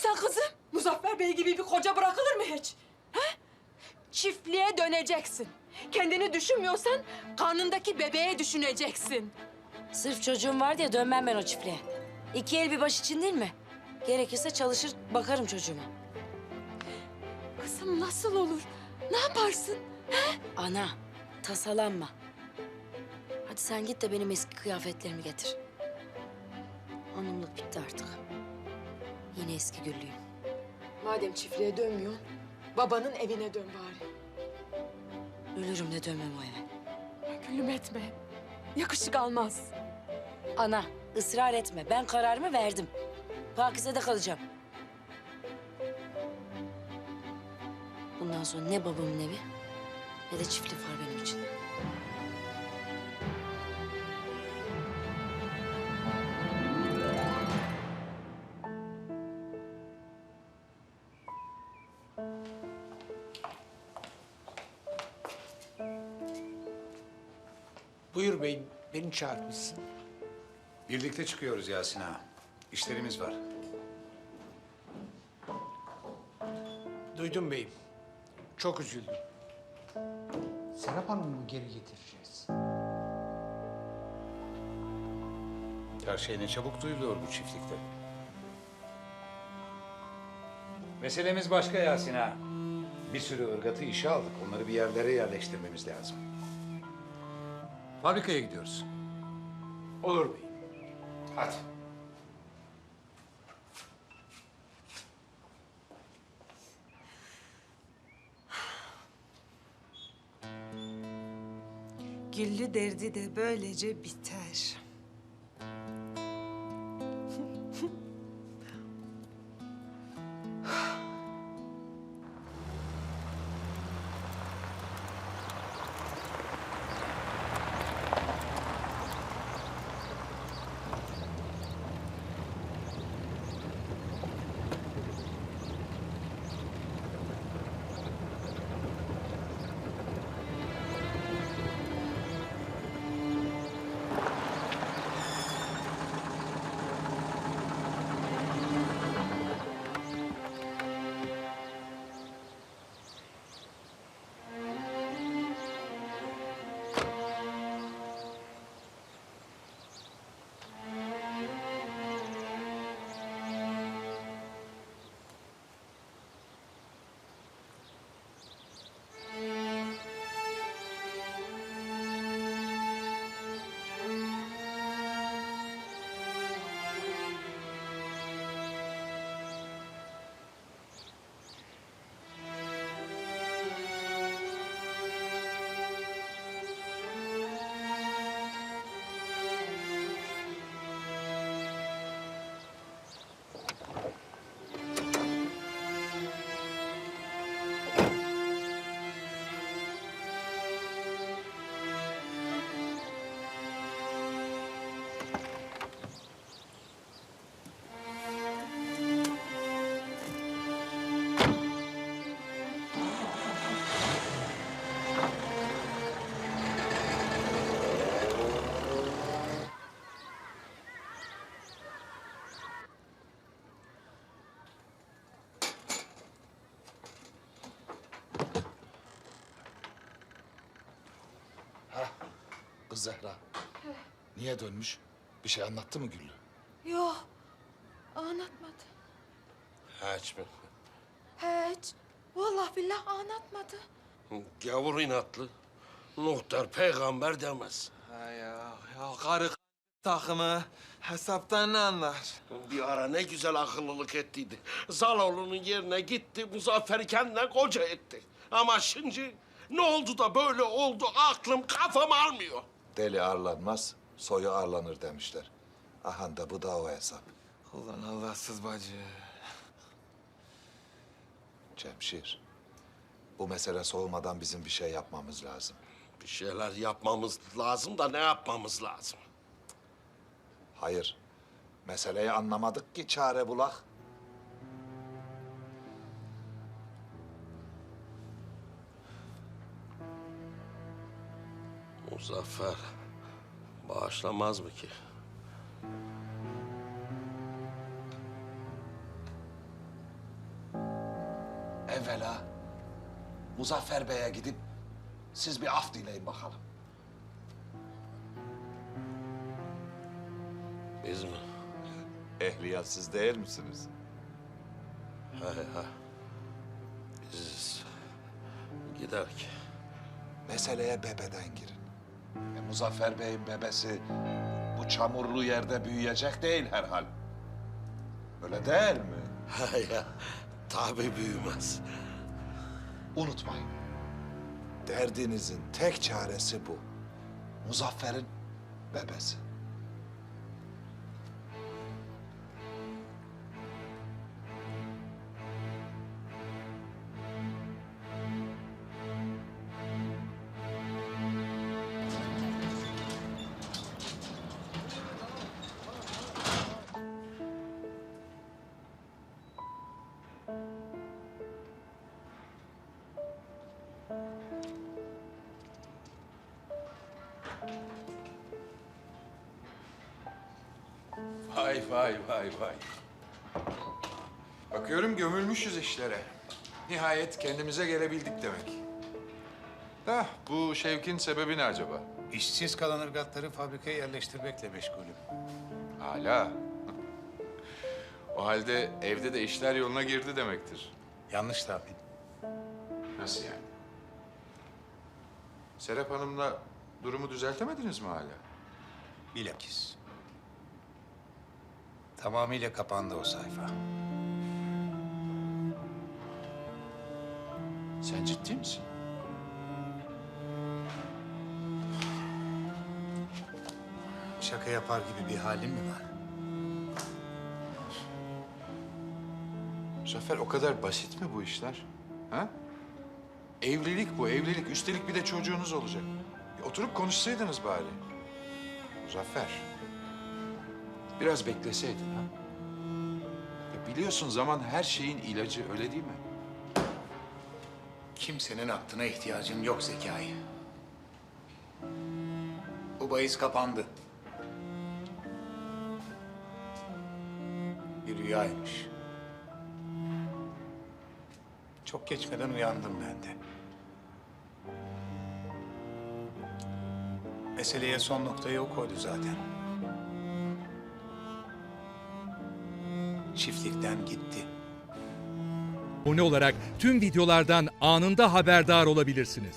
sen kızım? Muzaffer Bey gibi bir koca bırakılır mı hiç? He? Çiftliğe döneceksin. Kendini düşünmüyorsan karnındaki bebeğe düşüneceksin. Sırf çocuğum var diye dönmem ben o çiftliğe. İki el bir baş için değil mi? Gerekirse çalışır bakarım çocuğuma. Kızım nasıl olur? Ne yaparsın? Ana tasalanma. Hadi sen git de benim eski kıyafetlerimi getir. Hanımlık bitti artık. Yine eski güllüyüm. Madem çiftliğe dönmüyorsun, babanın evine dön bari. Ölürüm de dönmem o eve. Gülüm etme. Yakışık almaz. Ana ısrar etme. Ben kararımı verdim. Pakize'de kalacağım. Bundan sonra ne babamın evi ne de çiftlik var benim için. Buyur beyim, beni çağırmışsın. Birlikte çıkıyoruz Yasin ağa. İşlerimiz var. Duydum beyim. Çok üzüldüm. Serap Hanım'ı geri getireceğiz. Her şey ne çabuk duyuluyor bu çiftlikte. Meselemiz başka Yasin ağa. Bir sürü ırgatı işe aldık. Onları bir yerlere yerleştirmemiz lazım. Fabrikaya gidiyoruz. Olur beyim. Hadi. Güllü derdi de böylece biter. Kız Zehra. Niye dönmüş? Bir şey anlattı mı Güllü? Yok, anlatmadı. Hiç mi? Hiç. Vallahi billahi anlatmadı. Gavur inatlı. Muhtar peygamber demez. Ha ya, ya karı takımı hesaptan ne anlar? Bir ara ne güzel akıllılık ettiydi. Zaloğlu'nun yerine gitti, Muzaffer'i kendine koca etti. Ama şimdi ne oldu da böyle oldu aklım kafam almıyor. Deli arlanmaz, soyu arlanır demişler. Ahan da bu da o hesap. Ulan Allahsız bacı. Cemşir, bu mesele soğumadan bizim bir şey yapmamız lazım. Bir şeyler yapmamız lazım da ne yapmamız lazım? Hayır, meseleyi anlamadık ki çare bulak. Muzaffer bağışlamaz mı ki? Evvela Muzaffer Bey'e gidip siz bir af dileyin bakalım. Biz mi? Ehliyatsız değil misiniz? Hay hay. Biz giderik. Meseleye bebeden girin. E, Muzaffer Bey'in bebesi bu çamurlu yerde büyüyecek değil herhal. Öyle değil mi? Hay ya. Tabii büyümez. Unutmayın. Derdinizin tek çaresi bu. Muzaffer'in bebesi. Vay vay vay vay. Bakıyorum gömülmüşüz işlere. Nihayet kendimize gelebildik demek. Da bu Şevk'in sebebi ne acaba? İşsiz kalan ırgatları fabrikaya yerleştirmekle meşgulüm. Hala. o halde evde de işler yoluna girdi demektir. Yanlış tahmin. Nasıl yani? Serap Hanım'la durumu düzeltemediniz mi hala? Bilakis. Tamamıyla kapandı o sayfa. Sen ciddi misin? Şaka yapar gibi bir halin mi var? Zafer o kadar basit mi bu işler? Ha? Evlilik bu, evlilik. Üstelik bir de çocuğunuz olacak. Bir oturup konuşsaydınız bari. Muzaffer. Biraz bekleseydin ha. Ya biliyorsun zaman her şeyin ilacı, öyle değil mi? Kimsenin aklına ihtiyacın yok Zekai. Bu bahis kapandı. Bir rüyaymış. Çok geçmeden uyandım ben de. Meseleye son noktayı o koydu zaten. Çiftlikten gitti. abone olarak tüm videolardan anında haberdar olabilirsiniz.